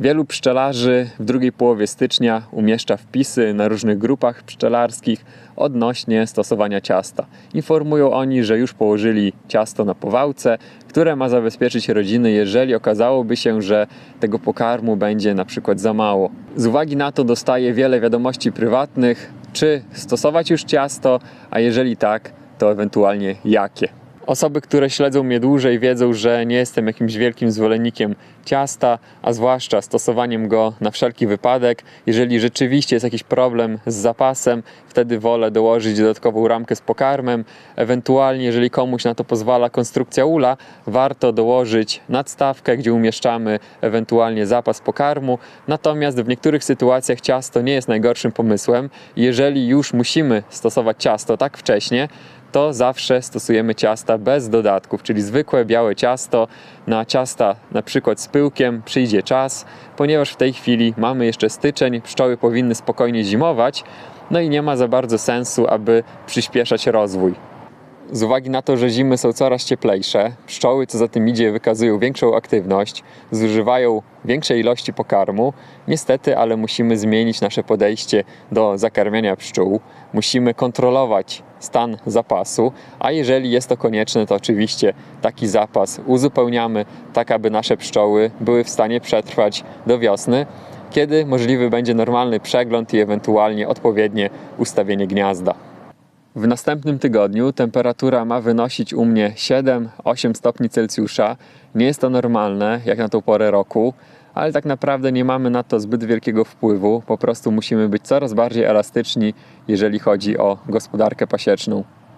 Wielu pszczelarzy w drugiej połowie stycznia umieszcza wpisy na różnych grupach pszczelarskich odnośnie stosowania ciasta. Informują oni, że już położyli ciasto na powałce, które ma zabezpieczyć rodziny, jeżeli okazałoby się, że tego pokarmu będzie na przykład za mało. Z uwagi na to dostaję wiele wiadomości prywatnych, czy stosować już ciasto, a jeżeli tak, to ewentualnie jakie. Osoby, które śledzą mnie dłużej, wiedzą, że nie jestem jakimś wielkim zwolennikiem ciasta, a zwłaszcza stosowaniem go na wszelki wypadek. Jeżeli rzeczywiście jest jakiś problem z zapasem, wtedy wolę dołożyć dodatkową ramkę z pokarmem. Ewentualnie, jeżeli komuś na to pozwala konstrukcja ula, warto dołożyć nadstawkę, gdzie umieszczamy ewentualnie zapas pokarmu. Natomiast w niektórych sytuacjach ciasto nie jest najgorszym pomysłem. Jeżeli już musimy stosować ciasto tak wcześnie, to zawsze stosujemy ciasta bez dodatków, czyli zwykłe białe ciasto. Na ciasta na przykład z pyłkiem przyjdzie czas, ponieważ w tej chwili mamy jeszcze styczeń, pszczoły powinny spokojnie zimować, no i nie ma za bardzo sensu, aby przyspieszać rozwój. Z uwagi na to, że zimy są coraz cieplejsze, pszczoły, co za tym idzie, wykazują większą aktywność, zużywają większej ilości pokarmu. Niestety, ale musimy zmienić nasze podejście do zakarmiania pszczół. Musimy kontrolować stan zapasu, a jeżeli jest to konieczne, to oczywiście taki zapas uzupełniamy, tak aby nasze pszczoły były w stanie przetrwać do wiosny, kiedy możliwy będzie normalny przegląd i ewentualnie odpowiednie ustawienie gniazda. W następnym tygodniu temperatura ma wynosić u mnie 7-8 stopni Celsjusza. Nie jest to normalne, jak na tą porę roku, ale tak naprawdę nie mamy na to zbyt wielkiego wpływu. Po prostu musimy być coraz bardziej elastyczni, jeżeli chodzi o gospodarkę pasieczną.